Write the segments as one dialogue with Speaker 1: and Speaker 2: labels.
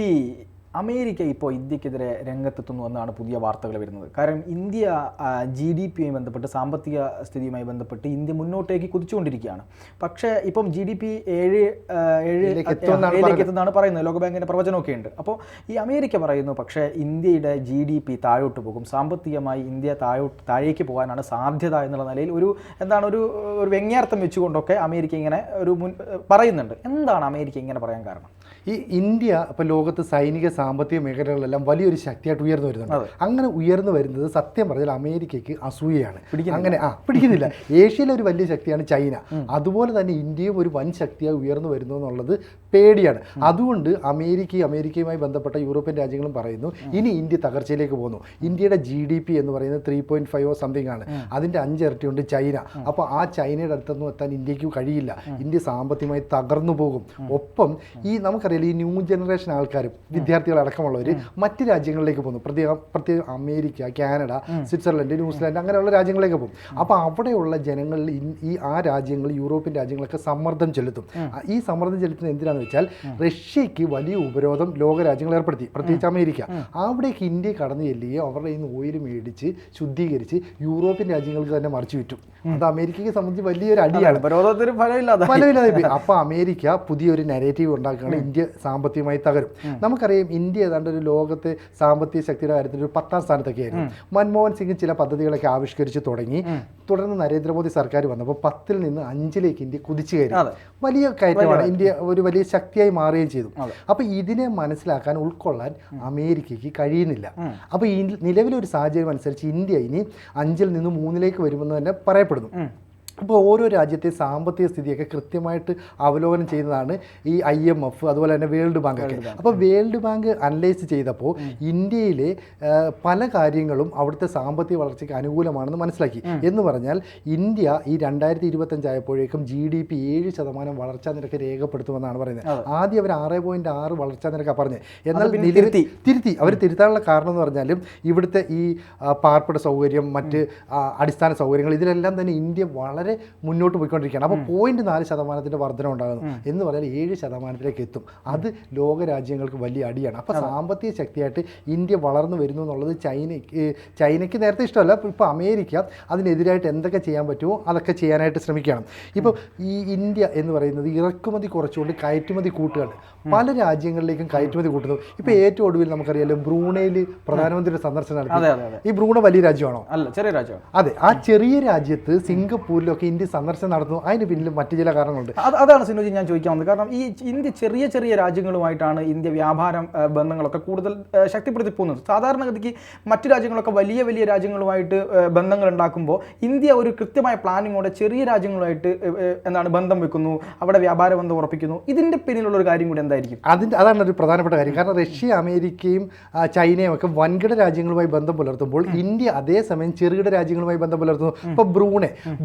Speaker 1: ഈ അമേരിക്ക ഇപ്പോൾ ഇന്ത്യക്കെതിരെ രംഗത്തെത്തുന്നു എന്നാണ് പുതിയ വാർത്തകൾ വരുന്നത്. കാരണം ഇന്ത്യ ജി ഡി പിയുമായി ബന്ധപ്പെട്ട് സാമ്പത്തിക സ്ഥിതിയുമായി ബന്ധപ്പെട്ട് ഇന്ത്യ മുന്നോട്ടേക്ക് കുതിച്ചുകൊണ്ടിരിക്കുകയാണ്. പക്ഷേ ഇപ്പം ജി ഡി പി ഏഴ് ഏഴ്
Speaker 2: ഏഴിലേക്ക്
Speaker 1: എത്തുന്നതാണ് പറയുന്നത്. ലോകബാങ്കിന്റെ പ്രവചനമൊക്കെ ഉണ്ട് അപ്പോൾ ഈ അമേരിക്ക പറയുന്നു പക്ഷേ ഇന്ത്യയുടെ ജി ഡി പി താഴോട്ട് പോകും. സാമ്പത്തികമായി ഇന്ത്യ താഴോട്ട് താഴേക്ക് പോകാനാണ് സാധ്യത എന്നുള്ള നിലയിൽ ഒരു എന്താണ് ഒരു ഒരു വ്യങ്ങ്യാർത്ഥം വെച്ചുകൊണ്ടൊക്കെ അമേരിക്ക ഇങ്ങനെ ഒരു മുൻ പറയുന്നുണ്ട്. എന്താണ് അമേരിക്ക ഇങ്ങനെ പറയാൻ കാരണം?
Speaker 2: ഈ ഇന്ത്യ ഇപ്പോൾ ലോകത്ത് സൈനിക സാമ്പത്തിക മേഖലകളിലെല്ലാം വലിയൊരു ശക്തിയായിട്ട് ഉയർന്നു വരുന്നുണ്ട്. അങ്ങനെ ഉയർന്നു വരുന്നത് സത്യം പറഞ്ഞാൽ അമേരിക്കയ്ക്ക് അസൂയയാണ്. അങ്ങനെ ആ പിടിക്കുന്നില്ല. ഏഷ്യയിലെ ഒരു വലിയ ശക്തിയാണ് ചൈന. അതുപോലെ തന്നെ ഇന്ത്യയും ഒരു വൻ ശക്തിയായി ഉയർന്നു വരുന്നു എന്നുള്ളത് പേടിയാണ്. അതുകൊണ്ട് അമേരിക്കയും അമേരിക്കയുമായി ബന്ധപ്പെട്ട യൂറോപ്യൻ രാജ്യങ്ങളും പറയുന്നു ഇനി ഇന്ത്യ തകർച്ചയിലേക്ക് പോകുന്നു. ഇന്ത്യയുടെ ജി ഡി പി എന്ന് പറയുന്നത് ത്രീ പോയിന്റ് ഫൈവ് സംതിങ് ആണ്. അതിന്റെ അഞ്ചിരട്ടിയുണ്ട് ചൈന. അപ്പോൾ ആ ചൈനയുടെ അടുത്തൊന്നും എത്താൻ ഇന്ത്യയ്ക്ക് കഴിയില്ല. ഇന്ത്യ സാമ്പത്തികമായി തകർന്നു പോകും. ഒപ്പം ഈ നമുക്കറിയാം ഈ ന്യൂ ജനറേഷൻ ആൾക്കാരും വിദ്യാർത്ഥികൾ അടക്കമുള്ളവർ മറ്റ് രാജ്യങ്ങളിലേക്ക് പോകുന്നു. പ്രത്യേക പ്രത്യേകം അമേരിക്ക കാനഡ സ്വിറ്റ്സർലൻഡ് ന്യൂസിലാൻഡ് അങ്ങനെയുള്ള രാജ്യങ്ങളിലേക്ക് പോകും. അപ്പോൾ അവിടെയുള്ള ജനങ്ങളിൽ ഈ ആ രാജ്യങ്ങൾ യൂറോപ്യൻ രാജ്യങ്ങളൊക്കെ സമ്മർദ്ദം ചെലുത്തും. ഈ സമ്മർദ്ദം ചെലുത്തുന്നത് എന്തിനാണെന്ന് വെച്ചാൽ റഷ്യക്ക് വലിയ ഉപരോധം ലോക രാജ്യങ്ങൾ ഏർപ്പെടുത്തി. പ്രത്യേകിച്ച് അമേരിക്ക. അവിടേക്ക് ഇന്ത്യ കടന്നു ചെല്ലുകയും അവരുടെ കയ്യിൽ നിന്ന് ഓയിൽ മേടിച്ച് ശുദ്ധീകരിച്ച് യൂറോപ്യൻ രാജ്യങ്ങൾക്ക് തന്നെ മറിച്ചു വിറ്റു. അത് അമേരിക്കയെ സംബന്ധിച്ച് വലിയൊരു അടിയാണ്.
Speaker 1: ഫലമില്ലാതെ
Speaker 2: അപ്പൊ അമേരിക്ക പുതിയൊരു നെഗറ്റീവ് ഉണ്ടാക്കുകയാണ്. ഇന്ത്യ സാമ്പത്തികമായി തകരും. നമുക്കറിയാം ഇന്ത്യ ഏതാണ്ട് ഒരു ലോകത്തെ സാമ്പത്തിക ശക്തിയുടെ കാര്യത്തിൽ ഒരു പത്താം സ്ഥാനത്തൊക്കെ ആയിരുന്നു മൻമോഹൻ സിംഗ് ചില പദ്ധതികളൊക്കെ ആവിഷ്കരിച്ച് തുടങ്ങി. തുടർന്ന് നരേന്ദ്രമോദി സർക്കാർ വന്നപ്പോൾ പത്തിൽ നിന്ന് അഞ്ചിലേക്ക് ഇന്ത്യ കുതിച്ചു കയറി. വലിയ കയറ്റമാണ്. ഇന്ത്യ ഒരു വലിയ ശക്തിയായി മാറുകയും ചെയ്തു. അപ്പോൾ ഇതിനെ മനസ്സിലാക്കാൻ ഉൾക്കൊള്ളാൻ അമേരിക്കയ്ക്ക് കഴിയുന്നില്ല. അപ്പോൾ ഈ നിലവിലൊരു സാഹചര്യം അനുസരിച്ച് ഇന്ത്യ ഇനി അഞ്ചിൽ നിന്ന് മൂന്നിലേക്ക് വരുമെന്ന് തന്നെ പറയപ്പെടുന്നു. അപ്പോൾ ഓരോ രാജ്യത്തെ സാമ്പത്തിക സ്ഥിതിയൊക്കെ കൃത്യമായിട്ട് അവലോകനം ചെയ്യുന്നതാണ് ഈ ഐ എം എഫ് അതുപോലെ തന്നെ വേൾഡ് ബാങ്ക് ഒക്കെ. അപ്പോൾ വേൾഡ് ബാങ്ക് അനലൈസ് ചെയ്തപ്പോൾ ഇന്ത്യയിലെ പല കാര്യങ്ങളും അവിടുത്തെ സാമ്പത്തിക വളർച്ചയ്ക്ക് അനുകൂലമാണെന്ന് മനസ്സിലാക്കി. എന്ന് പറഞ്ഞാൽ ഇന്ത്യ ഈ രണ്ടായിരത്തി ഇരുപത്തഞ്ചായപ്പോഴേക്കും ജി ഡി പി ഏഴ് ശതമാനം വളർച്ചാ നിരക്ക് രേഖപ്പെടുത്തുമെന്നാണ് പറയുന്നത്. ആദ്യം അവർ ആറ് പോയിന്റ് ആറ് വളർച്ചാ നിരക്കാണ് പറഞ്ഞത്. എന്നാൽ നിലവിൽ
Speaker 1: തിരുത്തി.
Speaker 2: അവർ തിരുത്താനുള്ള കാരണം എന്ന് പറഞ്ഞാലും ഇവിടുത്തെ ഈ പാർപ്പിട സൗകര്യം മറ്റ് അടിസ്ഥാന സൗകര്യങ്ങൾ ഇതിലെല്ലാം തന്നെ ഇന്ത്യ വളരെ മുന്നോട്ട് പോയിക്കൊണ്ടിരിക്കുകയാണ്. അപ്പോൾ പോയിന്റ് നാല് ശതമാനത്തിന്റെ വർധന ഉണ്ടാകുന്നു. എന്ന് പറഞ്ഞാൽ ഏഴ് ശതമാനത്തിലേക്ക് എത്തും. അത് ലോക രാജ്യങ്ങൾക്ക് വലിയ അടിയാണ്. അപ്പോൾ സാമ്പത്തിക ശക്തിയായിട്ട് ഇന്ത്യ വളർന്നു വരുന്നു എന്നുള്ളത് ചൈനയ്ക്ക് ചൈനയ്ക്ക് നേരത്തെ ഇഷ്ടമല്ല. ഇപ്പോൾ അമേരിക്ക അതിനെതിരായിട്ട് എന്തൊക്കെ ചെയ്യാൻ പറ്റുമോ അതൊക്കെ ചെയ്യാനായിട്ട് ശ്രമിക്കുകയാണ്. ഇപ്പോൾ ഈ ഇന്ത്യ എന്ന് പറയുന്നത് ഇറക്കുമതി കുറച്ചുകൊണ്ട് കയറ്റുമതി കൂട്ടുകയാണ് പല രാജ്യങ്ങളിലേക്കും കയറ്റുമതി കൂട്ടുന്നു. ഇപ്പോൾ ഏറ്റവും ഒടുവിൽ നമുക്കറിയാലോ ബ്രൂണയിൽ പ്രധാനമന്ത്രിയുടെ സന്ദർശനം നടത്തി. ഈ ബ്രൂണ വലിയ രാജ്യമാണോ?
Speaker 1: അല്ല ചെറിയ രാജ്യമാണ്.
Speaker 2: അതെ. ആ ചെറിയ രാജ്യത്ത് സിംഗപ്പൂരിലൊക്കെ ഇന്ത്യ സന്ദർശനം നടത്തുന്നു. അതിന് പിന്നിൽ മറ്റു ചില കാരണങ്ങളുണ്ട്.
Speaker 1: അത് അതാണ് സിനോജി ഞാൻ ചോദിക്കാൻ വന്നത്. കാരണം ഈ ഇന്ത്യ ചെറിയ ചെറിയ രാജ്യങ്ങളുമായിട്ടാണ് ഇന്ത്യ വ്യാപാരം ബന്ധങ്ങളൊക്കെ കൂടുതൽ ശക്തിപ്പെടുത്തി പോകുന്നത് സാധാരണഗതിക്ക് മറ്റു രാജ്യങ്ങളൊക്കെ വലിയ വലിയ രാജ്യങ്ങളുമായിട്ട് ബന്ധങ്ങൾ ഉണ്ടാക്കുമ്പോൾ ഇന്ത്യ ഒരു കൃത്യമായ പ്ലാനിങ്ങോടെ ചെറിയ രാജ്യങ്ങളുമായിട്ട് എന്താണ് ബന്ധം വെക്കുന്നു അവിടെ വ്യാപാര ബന്ധം ഉറപ്പിക്കുന്നു. ഇതിന്റെ പിന്നിലുള്ള ഒരു കാര്യം കൂടി എന്തായിരിക്കും?
Speaker 2: അതിന്റെ അതാണ് ഒരു പ്രധാനപ്പെട്ട കാര്യം. കാരണം റഷ്യ അമേരിക്കയും ചൈനയും ഒക്കെ വൻകിട രാജ്യങ്ങളുമായി ബന്ധം പുലർത്തുമ്പോൾ ഇന്ത്യ അതേസമയം ചെറുകിട രാജ്യങ്ങളുമായി ബന്ധം പുലർത്തുന്നു. ഇപ്പോൾ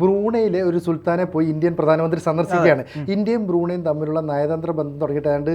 Speaker 2: ബ്രൂണെ ബ്രൂണയിലെ ഒരു സുൽത്താനെ പോയി ഇന്ത്യൻ പ്രധാനമന്ത്രി സന്ദർശിക്കുകയാണ്. ഇന്ത്യയും ബ്രൂണയും തമ്മിലുള്ള നയതന്ത്ര ബന്ധം തുടങ്ങിയിട്ട് ഏതാണ്ട്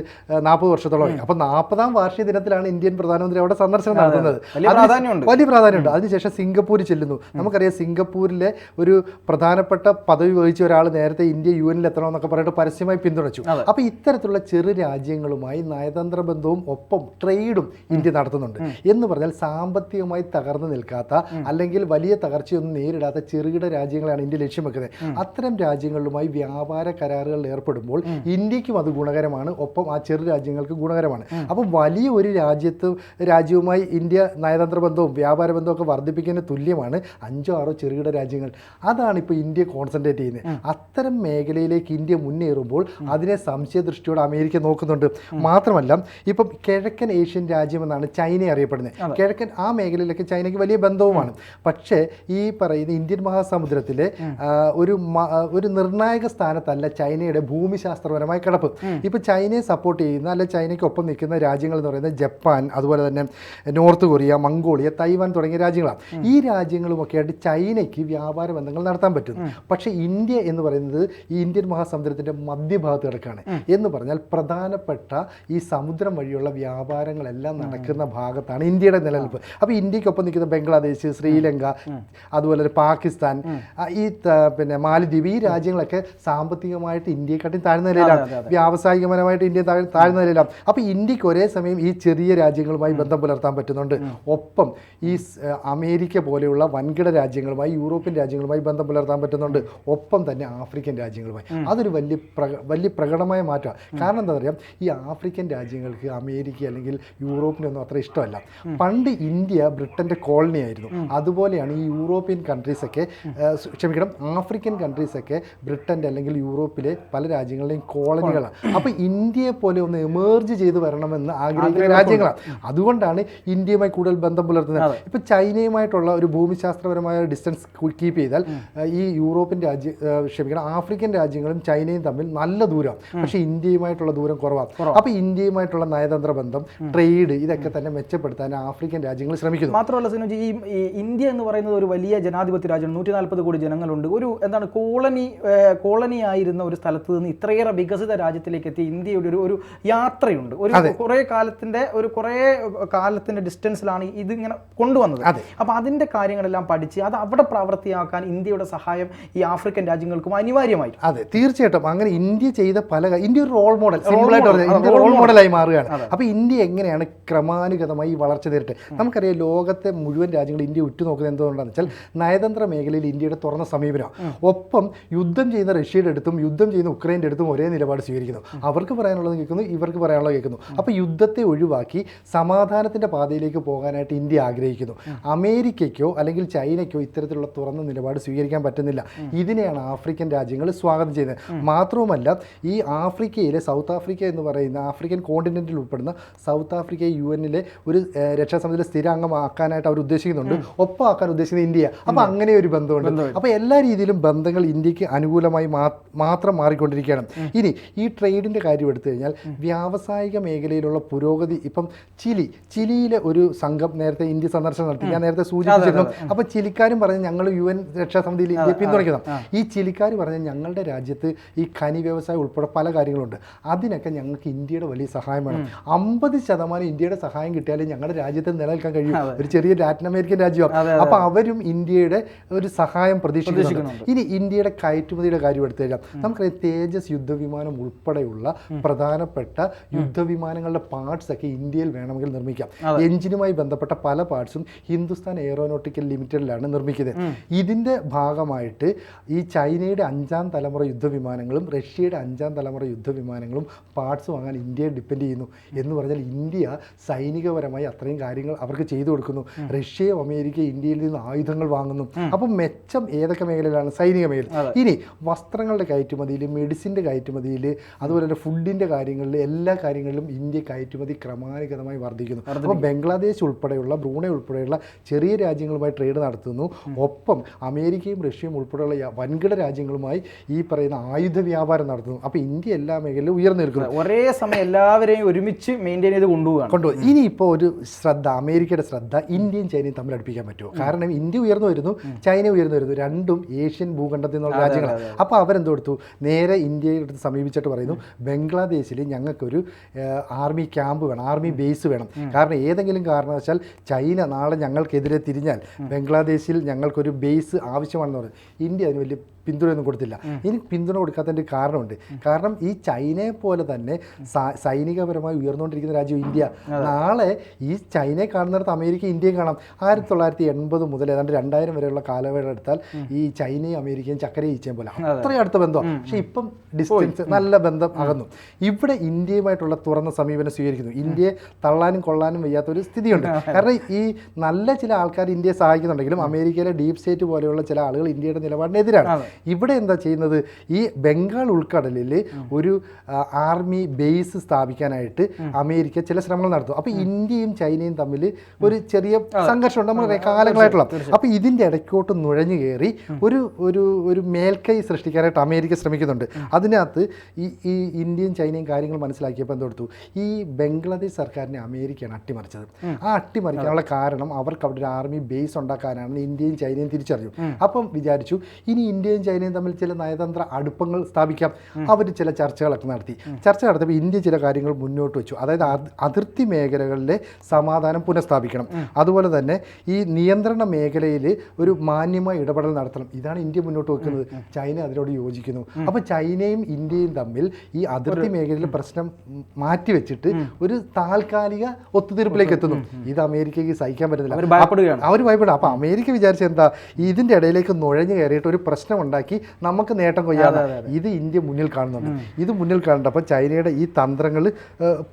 Speaker 2: നാൽപ്പത് വർഷത്തോളമായി. അപ്പോൾ നാൽപ്പതാം വാർഷിക ദിനത്തിലാണ് ഇന്ത്യൻ പ്രധാനമന്ത്രി അവിടെ സന്ദർശനം നടത്തുന്നത്.
Speaker 1: വലിയ പ്രാധാന്യമുണ്ട്.
Speaker 2: വലിയ പ്രാധാന്യമുണ്ട്. അതിനുശേഷം സിംഗപ്പൂർ ചെല്ലുന്നു. നമുക്കറിയാം സിംഗപ്പൂരിലെ ഒരു പ്രധാനപ്പെട്ട പദവി വഹിച്ച ഒരാൾ നേരത്തെ ഇന്ത്യ യു എനിൽ എത്തണമെന്നൊക്കെ പറഞ്ഞിട്ട് പരസ്യമായി പിന്തുണച്ചു. അപ്പോൾ ഇത്തരത്തിലുള്ള ചെറു രാജ്യങ്ങളുമായി നയതന്ത്ര ബന്ധവും ഒപ്പം ട്രേഡും ഇന്ത്യ നടത്തുന്നുണ്ട്. എന്ന് പറഞ്ഞാൽ സാമ്പത്തികമായി തകർന്നു നിൽക്കാത്ത അല്ലെങ്കിൽ വലിയ തകർച്ചയൊന്നും നേരിടാത്ത ചെറുകിട രാജ്യങ്ങളാണ് ഇന്ത്യ ലക്ഷ്യം വെക്കുന്നത് അത്തരം രാജ്യങ്ങളുമായി വ്യാപാര കരാറുകളിൽ ഏർപ്പെടുമ്പോൾ ഇന്ത്യക്കും അത് ഗുണകരമാണ്. ഒപ്പം ആ ചെറു രാജ്യങ്ങൾക്ക് ഗുണകരമാണ്. അപ്പം വലിയ ഒരു രാജ്യത്ത് രാജ്യവുമായി ഇന്ത്യ നയതന്ത്ര ബന്ധവും വ്യാപാര ബന്ധവും ഒക്കെ വർദ്ധിപ്പിക്കുന്നതിന് തുല്യമാണ് അഞ്ചോ ആറോ ചെറുകിട രാജ്യങ്ങൾ. അതാണ് ഇപ്പോൾ ഇന്ത്യ കോൺസെൻട്രേറ്റ് ചെയ്യുന്നത്. അത്തരം മേഖലയിലേക്ക് ഇന്ത്യ മുന്നേറുമ്പോൾ അതിനെ സംശയദൃഷ്ടിയോടെ അമേരിക്ക നോക്കുന്നുണ്ട്. മാത്രമല്ല ഇപ്പം കിഴക്കൻ ഏഷ്യൻ രാജ്യമെന്നാണ് ചൈന അറിയപ്പെടുന്നത്. കിഴക്കൻ ആ മേഖലയിലൊക്കെ ചൈനയ്ക്ക് വലിയ ബന്ധവുമാണ്. പക്ഷേ ഈ പറയുന്ന ഇന്ത്യൻ മഹാസമുദ്രത്തിലെ ഒരു ഒരു നിർണായക സ്ഥാനത്തല്ല ചൈനയുടെ ഭൂമിശാസ്ത്രപരമായ കിടപ്പ്. ഇപ്പൊ ചൈനയെ സപ്പോർട്ട് ചെയ്യുന്ന അല്ലെ ചൈനയ്ക്കൊപ്പം നിൽക്കുന്ന രാജ്യങ്ങൾ എന്ന് പറയുന്നത് ജപ്പാൻ അതുപോലെ തന്നെ നോർത്ത് കൊറിയ മംഗോളിയ തൈവാൻ തുടങ്ങിയ രാജ്യങ്ങളാണ് ഈ രാജ്യങ്ങളുമൊക്കെ ആയിട്ട് ചൈനയ്ക്ക് വ്യാപാര ബന്ധങ്ങൾ നടത്താൻ പറ്റും. പക്ഷേ ഇന്ത്യ എന്ന് പറയുന്നത് ഈ ഇന്ത്യൻ മഹാസമുദ്രത്തിന്റെ മധ്യഭാഗത്ത് കിടക്കുകയാണ് എന്ന് പറഞ്ഞാൽ പ്രധാനപ്പെട്ട ഈ സമുദ്രം വഴിയുള്ള വ്യാപാരങ്ങളെല്ലാം നടക്കുന്ന ഭാഗത്താണ് ഇന്ത്യയുടെ നിലനിൽപ്പ്. അപ്പോൾ ഇന്ത്യക്കൊപ്പം നിൽക്കുന്ന ബംഗ്ലാദേശ് ശ്രീലങ്ക അതുപോലെ പാകിസ്ഥാൻ ഈ പിന്നെ മാലിദ്വീപ് ഈ രാജ്യങ്ങളൊക്കെ സാമ്പത്തികമായിട്ട് ഇന്ത്യയെക്കാട്ടും താഴ്ന്ന നിലയിലാണ്. വ്യാവസായികപരമായിട്ട് ഇന്ത്യ താഴ്ന്ന നിലയിലാണ്. അപ്പോൾ ഇന്ത്യയ്ക്ക് ഒരേ സമയം ഈ ചെറിയ രാജ്യങ്ങളുമായി ബന്ധം പുലർത്താൻ പറ്റുന്നുണ്ട്. ഒപ്പം ഈ അമേരിക്ക പോലെയുള്ള വൻകിട രാജ്യങ്ങളുമായി യൂറോപ്യൻ രാജ്യങ്ങളുമായി ബന്ധം പുലർത്താൻ പറ്റുന്നുണ്ട്. ഒപ്പം തന്നെ ആഫ്രിക്കൻ രാജ്യങ്ങളുമായി. അതൊരു വലിയ വലിയ പ്രകടമായ മാറ്റമാണ്. കാരണം എന്താ പറയുക ഈ ആഫ്രിക്കൻ രാജ്യങ്ങൾക്ക് അമേരിക്ക അല്ലെങ്കിൽ യൂറോപ്പിനൊന്നും അത്ര ഇഷ്ടമല്ല. പണ്ട് ഇന്ത്യ ബ്രിട്ടന്റെ കോളനി ആയിരുന്നു അതുപോലെയാണ് ഈ യൂറോപ്യൻ കൺട്രീസൊക്കെ ക്ഷമിക്കണം ആഫ്രിക്കൻ കൺട്രീസൊക്കെ ബ്രിട്ടന്റെ അല്ലെങ്കിൽ യൂറോപ്പിലെ പല രാജ്യങ്ങളുടെയും കോളനികളാണ് അപ്പോൾ ഇന്ത്യയെ പോലെ ഒന്ന് എമേർജ് ചെയ്ത് വരണമെന്ന് ആഗ്രഹിക്കുന്ന രാജ്യങ്ങളാണ് അതുകൊണ്ടാണ് ഇന്ത്യയുമായി കൂടുതൽ ബന്ധം പുലർത്തുന്നത്. ഇപ്പോൾ ചൈനയുമായിട്ടുള്ള ഒരു ഭൂമിശാസ്ത്രപരമായ ഡിസ്റ്റൻസ് കീപ്പ് ചെയ്താൽ ഈ യൂറോപ്യൻ രാജ്യ ക്ഷമിക്കണം ആഫ്രിക്കൻ രാജ്യങ്ങളും ചൈനയും തമ്മിൽ നല്ല ദൂരം. പക്ഷേ ഇന്ത്യയുമായിട്ടുള്ള ദൂരം കുറവാണ് അപ്പോൾ ഇന്ത്യയുമായിട്ടുള്ള നയതന്ത്ര ബന്ധം ട്രേഡ് ഇതൊക്കെ തന്നെ മെച്ചപ്പെടുത്താൻ ആഫ്രിക്കൻ രാജ്യങ്ങൾ ശ്രമിക്കുന്നു.
Speaker 1: മാത്രമല്ല സിനോജി ഈ ഇന്ത്യ എന്ന് പറയുന്നത് ഒരു വലിയ ജനാധിപത്യ രാജ്യമാണ്. നൂറ്റി നാൽപ്പത് കോടി ജനങ്ങളുണ്ട്. ഒരു എന്താണ് കോളനി കോളനി ആയിരുന്ന ഒരു സ്ഥലത്ത് നിന്ന് ഇത്രയേറെ വികസിത രാജ്യത്തിലേക്ക് എത്തി ഇന്ത്യയുടെ ഒരു ഒരു യാത്രയുണ്ട്. ഒരു കുറേ കാലത്തിന്റെ ഒരു കുറേ കാലത്തിന്റെ ഡിസ്റ്റൻസിലാണ് ഇതിങ്ങനെ കൊണ്ടുവന്നത്.
Speaker 2: അപ്പൊ
Speaker 1: അപ്പോൾ അതിന്റെ കാര്യങ്ങളെല്ലാം പഠിച്ച് അത് അവിടെ പ്രാവർത്തിയാക്കാൻ ഇന്ത്യയുടെ സഹായം ഈ ആഫ്രിക്കൻ രാജ്യങ്ങൾക്കും അനിവാര്യമായി
Speaker 2: അതെ തീർച്ചയായിട്ടും. അങ്ങനെ ഇന്ത്യ ചെയ്ത പല ഇന്ത്യ ഒരു റോൾ മോഡൽ ഇന്ത്യ റോൾ മോഡലായി മാറുകയാണ്. അപ്പോൾ ഇന്ത്യ എങ്ങനെയാണ് ക്രമാനുഗതമായി വളർച്ച നേരിട്ട്? നമുക്കറിയാം ലോകത്തെ മുഴുവൻ രാജ്യങ്ങൾ ഇന്ത്യ ഉറ്റുനോക്കുന്നത് എന്തുകൊണ്ടാണെന്ന് വെച്ചാൽ നയതന്ത്ര മേഖലയിൽ ഇന്ത്യയുടെ തുറന്ന സമീപനമാണ്. ഒപ്പം യുദ്ധം ചെയ്യുന്ന റഷ്യയുടെ അടുത്തും യുദ്ധം ചെയ്യുന്ന ഉക്രൈന്റെ അടുത്തും ഒരേ നിലപാട് സ്വീകരിക്കുന്നു. അവർക്ക് പറയാനുള്ളത് കേൾക്കുന്നു ഇവർക്ക് പറയാനുള്ളത് കേൾക്കുന്നു. അപ്പോൾ യുദ്ധത്തെ ഒഴിവാക്കി സമാധാനത്തിന്റെ പാതയിലേക്ക് പോകാനായിട്ട് ഇന്ത്യ ആഗ്രഹിക്കുന്നു. അമേരിക്കയ്ക്കോ അല്ലെങ്കിൽ ചൈനയ്ക്കോ ഇത്തരത്തിലുള്ള തുറന്ന നിലപാട് സ്വീകരിക്കാൻ പറ്റുന്നില്ല. ഇതിനെയാണ് ആഫ്രിക്കൻ രാജ്യങ്ങൾ സ്വാഗതം ചെയ്യുന്നത്. മാത്രവുമല്ല ഈ ആഫ്രിക്കയിലെ സൗത്ത് ആഫ്രിക്ക എന്ന് പറയുന്ന ആഫ്രിക്കൻ കോണ്ടിനെന്റിൽ ഉൾപ്പെടുന്ന സൗത്ത് ആഫ്രിക്ക യു എന്നിലെ ഒരു രക്ഷാസമിതിയിലെ സ്ഥിര അംഗമാക്കാനായിട്ട് അവർ ഉദ്ദേശിക്കുന്നുണ്ട്. ഒപ്പം ആക്കാൻ ഉദ്ദേശിക്കുന്നത് ഇന്ത്യ. അപ്പോൾ അങ്ങനെ ഒരു ബന്ധമുണ്ട്. അപ്പോൾ എല്ലാ രീതിയിലും ബന്ധങ്ങൾ ഇന്ത്യയ്ക്ക് അനുകൂലമായി മാത്രം മാറിക്കൊണ്ടിരിക്കുകയാണ്. ഇനി ഈ ട്രേഡിന്റെ കാര്യം എടുത്തു കഴിഞ്ഞാൽ വ്യാവസായിക മേഖലയിലുള്ള പുരോഗതി ഇപ്പം ചിലി ചിലിയിലെ ഒരു സംഘം നേരത്തെ ഇന്ത്യ സന്ദർശനം നടത്തി. ഞാൻ നേരത്തെ സൂചിപ്പിച്ചിരുന്നു. അപ്പോൾ ചിലിക്കാരും പറഞ്ഞ് ഞങ്ങൾ യു എൻ രക്ഷാസമിതിയിൽ ഇന്ത്യ പിന്തുണയ്ക്കണം ഈ ചിലിക്കാർ പറഞ്ഞ് ഞങ്ങളുടെ രാജ്യത്ത് ഈ ഖനി വ്യവസായം ഉൾപ്പെടെ പല കാര്യങ്ങളുണ്ട്. അതിനൊക്കെ ഞങ്ങൾക്ക് ഇന്ത്യയുടെ വലിയ സഹായം വേണം. അമ്പത് ശതമാനം ഇന്ത്യയുടെ സഹായം കിട്ടിയാലേ ഞങ്ങളുടെ രാജ്യത്ത് നിലനിൽക്കാൻ കഴിയും. ഒരു ചെറിയ ലാറ്റിൻ അമേരിക്കൻ രാജ്യമാണ്. അപ്പോൾ അവരും ഇന്ത്യയുടെ ഒരു സഹായം പ്രതീക്ഷിക്കുന്നുണ്ട്. ഇനി ഇന്ത്യയുടെ കയറ്റുമതിയുടെ കാര്യം എടുത്തു കഴിഞ്ഞാൽ നമുക്കറിയാം തേജസ് യുദ്ധവിമാനം ഉൾപ്പെടെയുള്ള പ്രധാനപ്പെട്ട യുദ്ധവിമാനങ്ങളുടെ പാർട്സ് ഒക്കെ ഇന്ത്യയിൽ വേണമെങ്കിൽ നിർമ്മിക്കാം. എഞ്ചിനുമായി ബന്ധപ്പെട്ട പല പാർട്സും ഹിന്ദുസ്ഥാൻ എയറോനോട്ടിക്കൽ ലിമിറ്റഡിലാണ് നിർമ്മിക്കുന്നത്. ഇതിന്റെ ഭാഗമായിട്ട് ഈ ചൈനയുടെ അഞ്ചാം തലമുറ യുദ്ധവിമാനങ്ങളും റഷ്യയുടെ അഞ്ചാം തലമുറ യുദ്ധവിമാനങ്ങളും പാർട്സ് വാങ്ങാൻ ഇന്ത്യയെ ഡിപ്പെൻഡ് ചെയ്യുന്നു. എന്ന് പറഞ്ഞാൽ ഇന്ത്യ സൈനികപരമായി അത്രയും കാര്യങ്ങൾ അവർക്ക് ചെയ്തു കൊടുക്കുന്നു. റഷ്യയും അമേരിക്കയും ഇന്ത്യയിൽ നിന്ന് ആയുധങ്ങൾ വാങ്ങുന്നു. അപ്പം മെച്ചം ഏതൊക്കെ മേഖലയിലാണ്? സൈനിക മേഖല ഇനി വസ്ത്രങ്ങളുടെ കയറ്റുമതിയിൽ മെഡിസിന്റെ കയറ്റുമതിയിൽ അതുപോലെ തന്നെ ഫുഡിന്റെ കാര്യങ്ങളിൽ എല്ലാ കാര്യങ്ങളിലും ഇന്ത്യ കയറ്റുമതി ക്രമാനുഗതമായി വർദ്ധിക്കുന്നു. അപ്പോൾ ബംഗ്ലാദേശ് ഉൾപ്പെടെയുള്ള ബ്രൂണെ ഉൾപ്പെടെയുള്ള ചെറിയ രാജ്യങ്ങളുമായി ട്രേഡ് നടത്തുന്നു. ഒപ്പം അമേരിക്കയും റഷ്യയും ഉൾപ്പെടെയുള്ള വൻകിട രാജ്യങ്ങളുമായി ഈ പറയുന്ന ആയുധ വ്യാപാരം നടത്തുന്നു. അപ്പോൾ ഇന്ത്യ എല്ലാ മേഖലയിലും ഉയർന്നു നിൽക്കുന്നു.
Speaker 1: ഒരേ സമയം എല്ലാവരെയും ഒരുമിച്ച് മെയിന്റെയിൻ ചെയ്ത് കൊണ്ടുപോവുകയാണ്.
Speaker 2: കൊണ്ടുപോകും. ഇനിയിപ്പോൾ ഒരു ശ്രദ്ധ അമേരിക്കയുടെ ശ്രദ്ധ ഇന്ത്യയും ചൈനയും തമ്മിൽ അടുപ്പിക്കാൻ പറ്റുമോ? കാരണം ഇന്ത്യ ഉയർന്നു വരുന്നു ചൈന ഉയർന്നു വരുന്നു രണ്ടും ഏഷ്യൻ ഭൂഖണ്ഡത്തിൽ നിന്നുള്ള രാജ്യങ്ങളാണ്. അപ്പോൾ അവരെന്ത് കൊടുത്തു നേരെ ഇന്ത്യയെ അടുത്ത് സമീപിച്ചിട്ട് പറയുന്നു ബംഗ്ലാദേശിൽ ഞങ്ങൾക്കൊരു ആർമി ക്യാമ്പ് വേണം ആർമി ബേസ് വേണം. കാരണം ഏതെങ്കിലും കാരണവശാൽ ചൈന നാളെ ഞങ്ങൾക്കെതിരെ തിരിഞ്ഞാൽ ബംഗ്ലാദേശിൽ ഞങ്ങൾക്കൊരു ബേസ് ആവശ്യമാണെന്ന് പറഞ്ഞു ഇന്ത്യ അതിന് വലിയ പിന്തുണയൊന്നും കൊടുത്തില്ല. ഇനി പിന്തുണ കൊടുക്കാത്തതിന്റെ കാരണമുണ്ട്. കാരണം ഈ ചൈനയെ പോലെ തന്നെ സൈനികപരമായി ഉയർന്നുകൊണ്ടിരിക്കുന്ന രാജ്യം ഇന്ത്യ. നാളെ ഈ ചൈനയെ കാണുന്നിടത്ത് അമേരിക്ക ഇന്ത്യയും കാണാം. ആയിരത്തി തൊള്ളായിരത്തി എൺപത് മുതൽ ഏതാണ്ട് രണ്ടായിരം വരെയുള്ള കാലവേള എടുത്താൽ ഈ ചൈനയും അമേരിക്കയും ചക്കര ഈച്ചയും പോലെ അത്രയും അടുത്ത ബന്ധം. പക്ഷേ ഇപ്പം ഡിസ്റ്റൻസ് നല്ല ബന്ധം അകന്നു. ഇവിടെ ഇന്ത്യയുമായിട്ടുള്ള തുറന്ന സമീപനം സ്വീകരിക്കുന്നു. ഇന്ത്യയെ തള്ളാനും കൊള്ളാനും വയ്യാത്ത ഒരു സ്ഥിതിയുണ്ട് കാരണം ഈ നല്ല ചില ആൾക്കാർ ഇന്ത്യയെ സഹായിക്കുന്നുണ്ടെങ്കിലും അമേരിക്കയിലെ ഡീപ് സ്റ്റേറ്റ് പോലെയുള്ള ചില ആളുകൾ ഇന്ത്യയുടെ നിലപാടിനെതിരാണ്. ഇവിടെ എന്താ ചെയ്യുന്നത്? ഈ ബംഗാൾ ഉൾക്കടലിൽ ഒരു ആർമി ബേസ് സ്ഥാപിക്കാനായിട്ട് അമേരിക്ക ചില ശ്രമങ്ങൾ നടത്തും. അപ്പോൾ ഇന്ത്യയും ചൈനയും തമ്മിൽ ഒരു ചെറിയ സംഘർഷമുണ്ട്. നമ്മൾ കാലങ്ങളായിട്ടുള്ള. അപ്പോൾ ഇതിന്റെ ഇടയ്ക്കോട്ട് നുഴഞ്ഞു കയറി ഒരു ഒരു ഒരു മേൽക്കൈ സൃഷ്ടിക്കാനായിട്ട് അമേരിക്ക ശ്രമിക്കുന്നുണ്ട്. അതിനകത്ത് ഈ ഈ ഇന്ത്യയും ചൈനയും കാര്യങ്ങൾ മനസ്സിലാക്കിയപ്പോൾ എന്തെടുത്തു ഈ ബംഗ്ലാദേശ് സർക്കാരിനെ അമേരിക്കയാണ് അട്ടിമറിച്ചത്. ആ അട്ടിമറിക്കാനുള്ള കാരണം അവർക്ക് അവിടെ ഒരു ആർമി ബേസ് ഉണ്ടാക്കാനാണെന്ന് ഇന്ത്യയും ചൈനയും തിരിച്ചറിഞ്ഞു. അപ്പം വിചാരിച്ചു ഇനി ഇന്ത്യയും ഇന്ത്യയും ചൈനയും തമ്മിൽ ചില നയതന്ത്ര അടുപ്പങ്ങൾ സ്ഥാപിക്കാം. അവർ ചില ചർച്ചകളൊക്കെ നടത്തി. ചർച്ച നടത്തിയപ്പോൾ ഇന്ത്യ ചില കാര്യങ്ങൾ മുന്നോട്ട് വെച്ചു. അതായത് അതിർത്തി മേഖലകളിലെ സമാധാനം പുനഃസ്ഥാപിക്കണം. അതുപോലെ തന്നെ ഈ നിയന്ത്രണ മേഖലയിൽ ഒരു മാന്യമായ ഇടപെടൽ നടത്തണം. ഇതാണ് ഇന്ത്യ മുന്നോട്ട് വെക്കുന്നത്. ചൈന അതിനോട് യോജിക്കുന്നു. അപ്പോൾ ചൈനയും ഇന്ത്യയും തമ്മിൽ ഈ അതിർത്തി മേഖലയിൽ പ്രശ്നം മാറ്റിവെച്ചിട്ട് ഒരു താൽക്കാലിക ഒത്തുതീർപ്പിലേക്ക് എത്തുന്നു. ഇത് അമേരിക്കയ്ക്ക് സഹിക്കാൻ പറ്റുന്നില്ല
Speaker 1: ഭയപ്പെടുകയാണ്.
Speaker 2: അവർ ഭയപ്പെടുക. അപ്പോൾ അമേരിക്ക വിചാരിച്ച എന്താ ഇതിന്റെ ഇടയിലേക്ക് നുഴഞ്ഞു കയറിയിട്ട് ഒരു പ്രശ്നം ഉണ്ടാക്കി നമുക്ക് നേട്ടം കൊയ്യാതെ ഇത് ഇന്ത്യ മുന്നിൽ കാണുന്നുണ്ട്. ഇത് മുന്നിൽ കാണുന്നുണ്ട് അപ്പോൾ ചൈനയുടെ ഈ തന്ത്രങ്ങൾ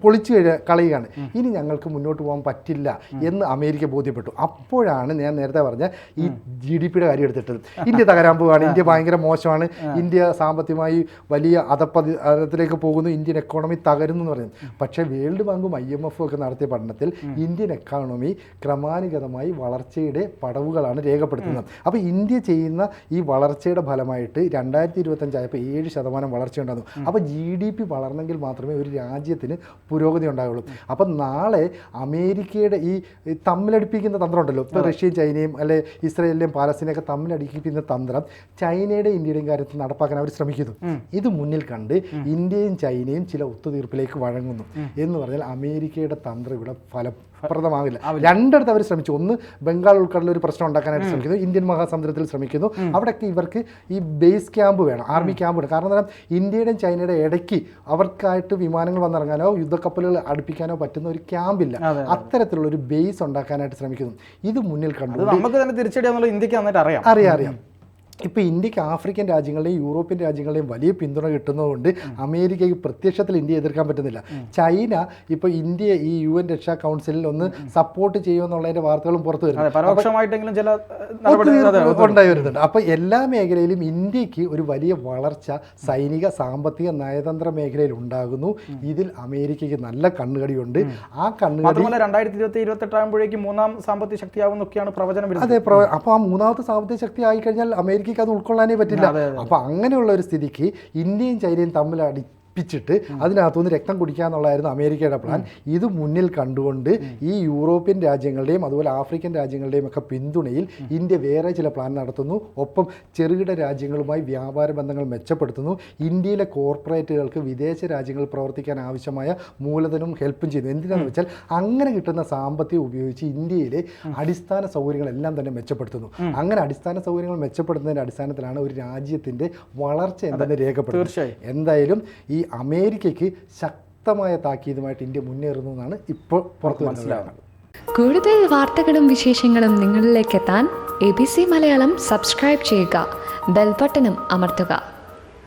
Speaker 2: പൊളിച്ചു കളയുകയാണ്. ഇനി ഞങ്ങൾക്ക് മുന്നോട്ട് പോകാൻ പറ്റില്ല എന്ന് അമേരിക്ക ബോധ്യപ്പെട്ടു. അപ്പോഴാണ് ഞാൻ നേരത്തെ പറഞ്ഞ ഈ ജി ഡി പിയുടെ കാര്യം എടുത്തിട്ടത് ഇന്ത്യ തകരാൻ പോവുകയാണ്. ഇന്ത്യ ഭയങ്കര മോശമാണ്. ഇന്ത്യ സാമ്പത്തികമായി വലിയ അതപ്പതിലേക്ക് പോകുന്നു. ഇന്ത്യൻ എക്കോണമി തകരുന്നു എന്ന് പറയുന്നത്. പക്ഷേ വേൾഡ് ബാങ്കും ഐ എം എഫും ഒക്കെ നടത്തിയ പഠനത്തിൽ ഇന്ത്യൻ എക്കോണമി ക്രമാനുഗതമായി വളർച്ചയുടെ പടവുകളാണ് രേഖപ്പെടുത്തുന്നത്. അപ്പോൾ ഇന്ത്യ ചെയ്യുന്ന ഈ വളർച്ചയുടെ ഫലമായിട്ട് രണ്ടായിരത്തി ഇരുപത്തഞ്ചായപ്പോൾ ഏഴ് ശതമാനം വളർച്ച ഉണ്ടാകുന്നു അപ്പോൾ ജി ഡി പി വളർന്നെങ്കിൽ മാത്രമേ ഒരു രാജ്യത്തിന് പുരോഗതി ഉണ്ടാവുള്ളൂ. അപ്പം നാളെ അമേരിക്കയുടെ ഈ തമ്മിലടിപ്പിക്കുന്ന തന്ത്രം ഉണ്ടല്ലോ ഇപ്പോൾ റഷ്യയും ചൈനയും അല്ലെ ഇസ്രയേലിലെയും പാലസ്തീനെയൊക്കെ തമ്മിലടിപ്പിക്കുന്ന തന്ത്രം ചൈനയുടെ ഇന്ത്യയുടെയും കാര്യത്തിൽ നടപ്പാക്കാൻ അവർ ശ്രമിക്കുന്നു. ഇത് മുന്നിൽ കണ്ട് ഇന്ത്യയും ചൈനയും ചില ഒത്തുതീർപ്പിലേക്ക് വഴങ്ങുന്നു എന്ന് പറഞ്ഞാൽ അമേരിക്കയുടെ തന്ത്രം ഇവിടെ ഫലപ്രദമാവില്ല. രണ്ടിടത്ത് അവർ ശ്രമിച്ചു. ഒന്ന് ബംഗാൾ ഉൾക്കടലിൽ ഒരു പ്രശ്നം ഉണ്ടാക്കാനായിട്ട് ശ്രമിക്കുന്നു. ഇന്ത്യൻ മഹാസമുദ്രത്തിൽ ശ്രമിക്കുന്നു. അവിടെയൊക്കെ ഇവർക്ക് ഈ ബേസ് ക്യാമ്പ് വേണം ആർമി ക്യാമ്പ് വേണം. കാരണം എന്താ ഇന്ത്യയുടെയും ചൈനയുടെയും ഇടയ്ക്ക് അവർക്കായിട്ട് വിമാനങ്ങൾ വന്നിറങ്ങാനോ യുദ്ധക്കപ്പലുകൾ അടുപ്പിക്കാനോ പറ്റുന്ന ഒരു ക്യാമ്പില്ല. അത്തരത്തിലുള്ള ഒരു ബേസ് ഉണ്ടാക്കാനായിട്ട് ശ്രമിക്കുന്നു. ഇത് മുന്നിൽ കണ്ടു.
Speaker 1: നമുക്ക് തന്നെ തിരിച്ചടിയാന്നുള്ള ഇന്ത്യയ്ക്ക് അറിയാം.
Speaker 2: അറിയാം അറിയാം. ഇപ്പോൾ ഇന്ത്യയ്ക്ക് ആഫ്രിക്കൻ രാജ്യങ്ങളുടെയും യൂറോപ്യൻ രാജ്യങ്ങളുടെയും വലിയ പിന്തുണ കിട്ടുന്നതുകൊണ്ട് അമേരിക്കയ്ക്ക് പ്രത്യക്ഷത്തിൽ ഇന്ത്യ എതിർക്കാൻ പറ്റുന്നില്ല. ചൈന ഇപ്പോൾ ഇന്ത്യ ഈ യു എൻ രക്ഷാ കൗൺസിലിൽ ഒന്ന് സപ്പോർട്ട് ചെയ്യുമെന്നുള്ളതിന്റെ വാർത്തകളും പുറത്തു വരുന്നു.
Speaker 1: ചില
Speaker 2: ഉണ്ടായി വരുന്നുണ്ട്. അപ്പോൾ എല്ലാ മേഖലയിലും ഇന്ത്യയ്ക്ക് ഒരു വലിയ വളർച്ച സൈനിക സാമ്പത്തിക നയതന്ത്ര മേഖലയിൽ ഉണ്ടാകുന്നു. ഇതിൽ അമേരിക്കയ്ക്ക് നല്ല കണ്ണുകടിയുണ്ട്. ആ കണ്ണുകടി
Speaker 1: രണ്ടായിരത്തി ഇരുപത്തി ഇരുപത്തി ആകുമ്പോഴേക്കും മൂന്നാം സാമ്പത്തിക ശക്തിയാകുന്നൊക്കെയാണ് പ്രവചനം
Speaker 2: അതെ അപ്പോൾ ആ മൂന്നാമത്തെ സാമ്പത്തിക ശക്തി ആയിക്കഴിഞ്ഞാൽ അമേരിക്കയ്ക്ക് അത് ഉൾക്കൊള്ളാനേ പറ്റില്ല. അപ്പൊ അങ്ങനെയുള്ള ഒരു സ്ഥിതിക്ക് ഇന്ത്യയും ചൈനയും തമ്മിൽ അടിപ്പിച്ചിട്ട് അതിനകത്തുനിന്ന് രക്തം കുടിക്കുക എന്നുള്ളതായിരുന്നു അമേരിക്കയുടെ പ്ലാൻ ഇത് മുന്നിൽ കണ്ടുകൊണ്ട് ഈ യൂറോപ്യൻ രാജ്യങ്ങളുടെയും അതുപോലെ ആഫ്രിക്കൻ രാജ്യങ്ങളുടെയും ഒക്കെ പിന്തുണയിൽ ഇന്ത്യ വേറെ ചില പ്ലാൻ നടത്തുന്നു. ഒപ്പം ചെറുകിട രാജ്യങ്ങളുമായി വ്യാപാര ബന്ധങ്ങൾ മെച്ചപ്പെടുത്തുന്നു. ഇന്ത്യയിലെ കോർപ്പറേറ്റുകൾക്ക് വിദേശ രാജ്യങ്ങളിൽ പ്രവർത്തിക്കാൻ ആവശ്യമായ മൂലധനവും ഹെൽപ്പും ചെയ്യുന്നു. എന്തിനാണെന്ന് വെച്ചാൽ അങ്ങനെ കിട്ടുന്ന സാമ്പത്തികം ഉപയോഗിച്ച് ഇന്ത്യയിലെ അടിസ്ഥാന സൗകര്യങ്ങളെല്ലാം തന്നെ മെച്ചപ്പെടുത്തുന്നു. അങ്ങനെ അടിസ്ഥാന സൗകര്യങ്ങൾ മെച്ചപ്പെടുത്തുന്നതിന്റെ അടിസ്ഥാനത്തിലാണ് ഒരു രാജ്യത്തിന്റെ വളർച്ച എന്തെന്ന് രേഖപ്പെടുത്തുന്നത്. എന്തായാലും ഈ അമേരിക്കയ്ക്ക് ശക്തമായ താക്കീതുമായിട്ട് ഇന്ത്യ മുന്നേറുന്നു എന്നാണ് ഇപ്പോൾ പുറത്ത് മനസ്സിലാവുന്നത്.
Speaker 3: കൂടുതൽ വാർത്തകളും വിശേഷങ്ങളും നിങ്ങളിലേക്ക് എത്താൻ A B C Malayalam subscribe ചെയ്യുക. ബെൽബട്ടനും അമർത്തുക.